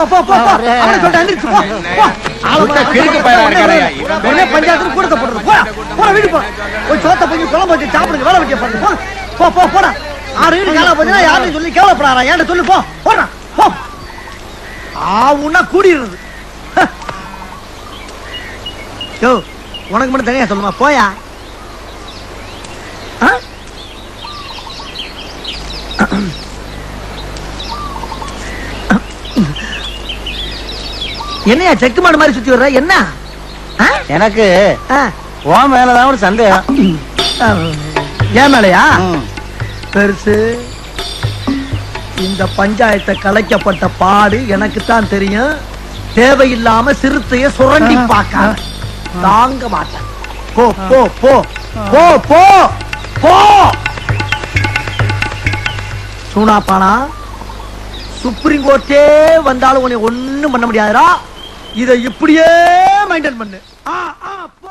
போ, போ, போ. அவனை சொல்லிட்டு எந்திரிச்சு போ. போ. அவன் சுத்த கிறுக்கு பையன் உனக்கு உடனே பஞ்சாயத்துல கூடத்தை போடுறது. போடா, போடா, வீட்டுக்கு போ. போய் சோத்தை பொங்கி குழம்பு வச்சு சாப்பிடுங்க, வேலை வெட்டிய பாருங்க. போ. போ, போ, போடா. ஆறு வீடு போச்சுன்னா சொல்லி சொல்லு, போ. போடா, போ. ஆவுன்னா கூடிடுறது. ஹ. யோ, உனக்கு மட்டும் தனியா சொல்லுமா போயா ஆ? என்னையா செக்கு மாடு மாதிரி சுத்தி வர்ற? என்ன? எனக்கு. உன் மேலதான் ஒரு சந்தேகம். ஏன் மேலையா. பெருசு இந்த பஞ்சாயத்தை கலைக்கப்பட்ட பாடு எனக்கு தான் தெரியும். தேவையில்லாம சிறுத்தைய சுரண்டி பார்க்க தாங்க மாட்டேன். போ போ போ. போ போ. போ. சூனாப்பானா? சுப்ரீம் கோர்ட்டே வந்தாலும் உன்னை ஒன்றும் பண்ண முடியாதுடா. இதை இப்படியே மெயின்டைன் பண்ணு. ஆ ஆ போ.